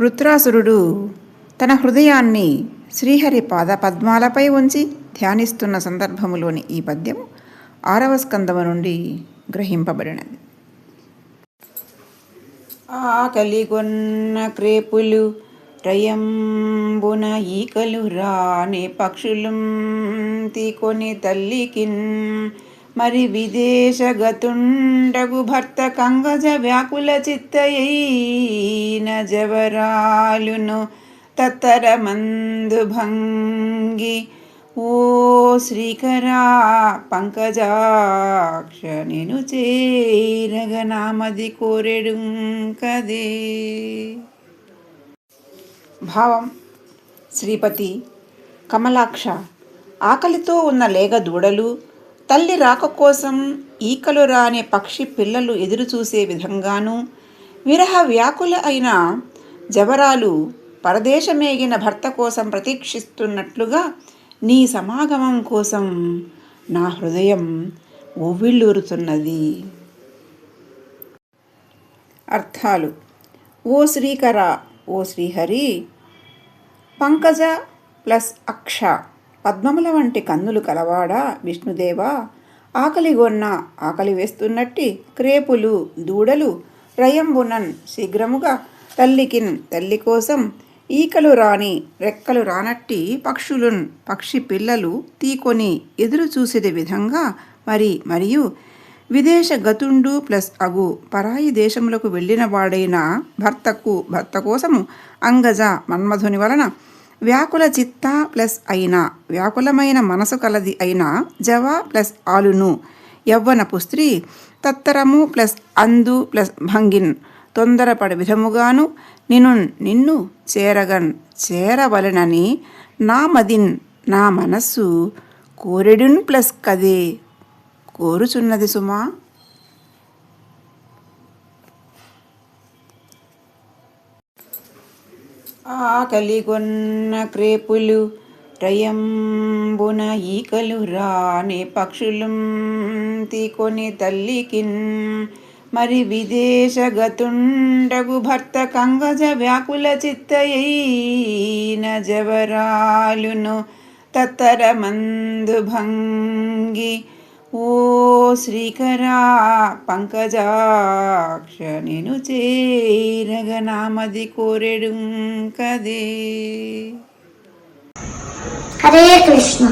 వృత్రాసురుడు తన హృదయాన్ని శ్రీహరి పాద పద్మాలపై ఉంచి ధ్యానిస్తున్న సందర్భములోని ఈ పద్యం ఆరవ స్కందము నుండి గ్రహింపబడినది. ఆకలిగొన్న క్రేపులు రయంబున ఈకలు రాని పక్షులు తీకొని తల్లికిన్ మరి విదేశగతుండగు భర్త కంగజ వ్యాకుల చిత్తయైన జవరాలును తత్తర మందు భంగి ఓ శ్రీకరా పంకజాక్ష నేను చేరగ నామది కోరెడు కదే భావం శ్రీపతి కమలాక్ష ఆకలితో ఉన్న లేగ దూడలు తల్లి రాక కోసం ఈకలు రానే పక్షి పిల్లలు ఎదురుచూసే విధంగానూ విరహ వ్యాకుల అయిన జవరాలు పరదేశమేగిన భర్త కోసం ప్రతీక్షిస్తున్నట్లుగా నీ సమాగమం కోసం నా హృదయం ఉవ్విళ్ళూరుతున్నది అర్థాలు. ఓ శ్రీకర ఓ శ్రీహరి పంకజ ప్లస్ అక్ష. పద్మముల వంటి కన్నులు కలవాడా విష్ణుదేవా? ఆకలిగొన్న ఆకలి వేస్తున్నట్టి క్రేపులు దూడలు రయంబునన్ శీఘ్రముగా తల్లికిన్ తల్లి కోసం ఈకలు రాని రెక్కలు రానట్టి పక్షులున్ పక్షి పిల్లలు తీకొని ఎదురు చూసేది విధంగా మరి మరియు విదేశ గతుండు ప్లస్ అగు పరాయి దేశములకు వెళ్ళిన వాడైన భర్తకు భర్త కోసము అంగజ మన్మధుని వలన వ్యాకుల చిత్త ప్లస్ అయిన వ్యాకులమైన మనసు కలది అయిన జవ ప్లస్ ఆలును యవ్వనపు స్త్రీ తత్తరము ప్లస్ అందు ప్లస్ భంగిన్ తొందరపడి విధముగాను నిను నిన్ను చేరగన్ చేరవలెనని నా మదిన్ నా మనస్సు కోరెడున్ ప్లస్ కదే. కోరుచున్నది సుమా. ఆకలిగొన్న క్రేపులు రయంబున ఈకలు రాని పక్షులు తీకొని తల్లికిన్. మరి విదేశగతుండగు భర్త కంగజ వ్యాకుల చిత్తయైన జవరాలును తత్తర మందు భంగి ఓ శ్రీకరా పంకజాక్ష నేను చేరగ నామది కోరెడు కదే. హరే కృష్ణ.